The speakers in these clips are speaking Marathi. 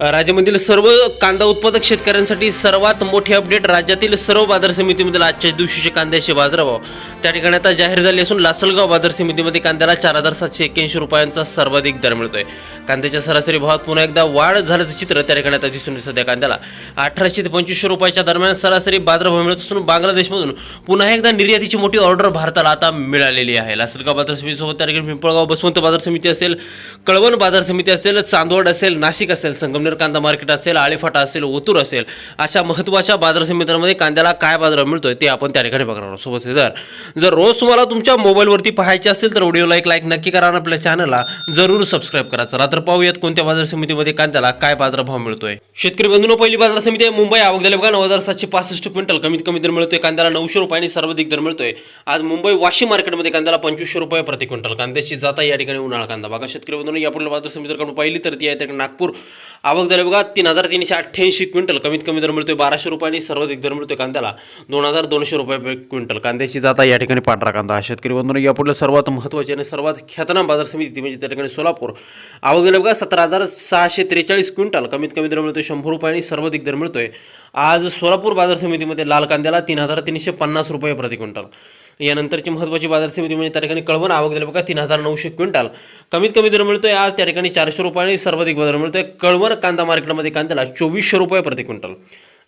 राज्यामधील सर्व कांदा उत्पादक शेतकऱ्यांसाठी सर्वात मोठी अपडेट राज्यातील सर्व बाजार समितीमधील आजच्या दिवशीचे कांद्याचे बाजारभाव. त्या ठिकाणी आता जाहीर झाले असून लासलगाव बाजार समितीमध्ये कांद्याला चार हजार सातशे एक्क्याऐंशी रुपयांचा सर्वाधिक दर मिळतोय. कांद्याच्या सरासरी भावात पुन्हा एकदा वाढ झाल्याचं चित्र त्या ठिकाणी आता दिसून सध्या कांद्याला. अठराशे ते पंचवीसशे रुपयाच्या दरम्यान सरासरी बाजारभाव मिळत असून बांगलादेशमधून पुन्हा एकदा निर्यातीची मोठी ऑर्डर भारताला आता मिळालेली आहे. लासलगाव बाजार समितीसोबत त्या ठिकाणी पिंपळगाव बसवंत बाजार समिती असेल कळवण बाजार समिती असेल चांदवड असेल नाशिक असेल संगम पनीर कांदा मार्केट असेल आळेफाटा असेल ओतूर असेल अशा महत्त्वाच्या बाजार समित्यांमध्ये कांद्याला काय बाजार मिळतोय ते आपण त्या ठिकाणी बघणार आहोत. सोबत जर जर रोज तुम्हाला तुमच्या मोबाईलवरती पाहायचे असेल तर व्हिडिओला एक लाईक नक्की करा आणि आपल्या चॅनलला जरूर सबस्क्राईब करा. चला तर पाहूयात कोणत्या बाजार समितीमध्ये कांद्याला काय बाजारभाव मिळतोय. शेतकरी बंधूंनो पहिली बाजार समिती आहे मुंबई. आवक झाले बघा नऊ हजार सातशे पासष्ट क्विंटल. कमीत कमी दर मिळतोय कांद्याला नऊशे रुपयांनी सर्वाधिक दर मिळतोय. आज मुंबई वाशी मार्केटमध्ये कांद्याला पंचवीसशे रुपये प्रति क्विंटल. कांद्याची जाता या ठिकाणी उन्हाळा कांदा. बघा शेतकरी बंधूंनो यापुढे बाजार समिती जर पाहिली तर ती आहे नागपूर. आवक झाले बघा तीन हजार तीनशे अठ्ठ्याऐंशी क्विंटल. कमीत कमी दर मिळतोय बाराशे रुपयांनी सर्वाधिक दर मिळतोय कांद्याला. दोन हजार दोनशे रुपये क्विंटल. कांद्याची जाता या ठिकाणी पांढरा कांदा. शेतकरी बंधूंनो यापुढे सर्वात महत्त्वाची आणि सर्वात ख्यातनाम बाजार समिती म्हणजे त्या ठिकाणी सोलापूर. आवक झाले बघा सतरा हजार सहाशे त्रेचाळीस क्विंटल. कमीत कमी दर मिळतोय शंभर रुपयांनी सर्वाधिक दर मिळतोय. आज सोलापूर बाजार समितीमध्ये लाल कांद्याला तीन हजार तीनशे पन्नास रुपये प्रति क्विंटल. यानंतरची महत्त्वाची बाजार समिती म्हणजे त्या ठिकाणी कळवण आवक झाली बघा तीन हजार नऊशे क्विंटल. कमीत कमी दर मिळतोय आज त्या ठिकाणी चारशे रुपयाने सर्वाधिक बाजार मिळतोय कळवण कांदा मार्केटमध्ये कांद्याला चोवीसशे रुपये प्रति क्विंटल.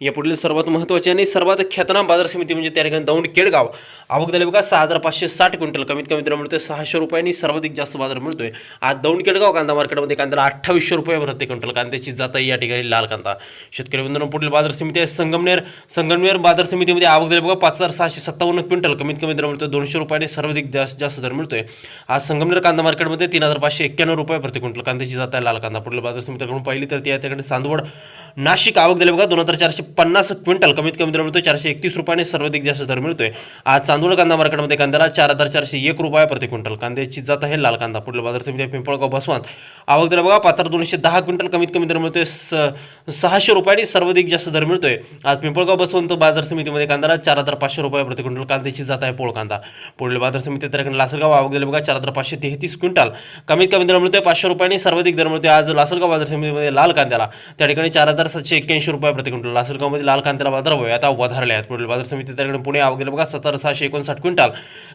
या पुढील सर्वात महत्त्वाचे आणि सर्वात ख्यातनाम बाजार समिती म्हणजे त्या ठिकाणी दौंड केडगाव. आवक झाली बघा सहा हजार पाचशे साठ क्विंटल. कमीत कमी दर मिळतोय सहाशे रुपयांनी सर्वाधिक जास्त बाजार मिळतोय. आज दौंड केडगाव कांदा मार्केटमध्ये कांद्याला अठ्ठावीसशे रुपये प्रति क्विंटल. कांद्याची जात आहे या ठिकाणी लाल कांदा. शेतकरी बंधूंनो पुढील बाजार समिती आहे संगमनेर. संगमनेर बाजार समितीमध्ये आवक झाली बघा पाच हजार सहाशे सत्तावन्न क्विंटल. कमीत कमी दर मिळतोय दोनशे रुपयांनी सर्वाधिक जास्त जास्त दर मिळतोय. आज संगमनेर कांदा मार्केटमध्ये तीन हजार पाचशे एक्क्याण्णव रुपये प्रति क्विंटल. कांद्याची जात आहे लाल कांदा. पुढील बाजार समितीकडून पाहिली तर ती ठिकाणी चांदवड नाशिक आवक झाली बघा दोन हजार चारशे पन्नास क्विंटल कमीत कमी दर मिळतो चारशे एकतीस रुपयाने सर्वाधिक जास्त दर मिळतोय. आज चांदूळ कांदा मार्केटमध्ये कांद्याला चार हजार चारशे एक रुपये प्रति क्विंटल. कांद्याची जात आहे लाल कांदा. पुढील बाजार समिती आहे पिंपळगाव बसवंत. आवक दर बघा पात्र दोनशे दहा क्विंटल कमीत कमी दर मिळतोय स- सहाशे रुपयांनी सर्वाधिक जास्त दर मिळतोय. आज पिंपळगाव बसवंत बाजार समितीमध्ये कांद्याला चार हजार पाचशे रुपये प्रति क्विंटल कांद्याची जात आहे पोळ कांदा. पुढील बाजार समिती तर लासलगाव. आवक दर बघा चार हजार पाचशे तेहतीस क्विंटल. कमीत कमी दर मिळतोय पाचशे रुपयांनी सर्वाधिक दर मिळतोय. आज लासलगाव बाजार समितीमध्ये लाल कांद्याला. त्या ठिकाणी चार हजार सातशे एक्क्याऐंशी रुपये प्रति क्विंटल. लासलगावमध्ये लाल कांद्याला बाजार भाव आता वधारले आहेत. पुढील बाजार समिती त्याकडे पुणे आवक बघा सत्तर सहाशे एकोणसाठ क्विंटल.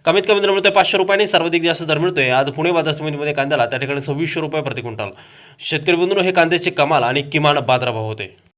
कमीत कमी दर मिळतोय पाचशे रुपयांनी सर्वाधिक जास्त दर मिळतोय. आज पुणे बाजार समितीमध्ये कांद्याला त्या ठिकाणी सव्वीसशे रुपये प्रति क्विंटल. शेतकरी बंधू हे कांद्याचे कमाल आणि किमान बाजारभाव होते.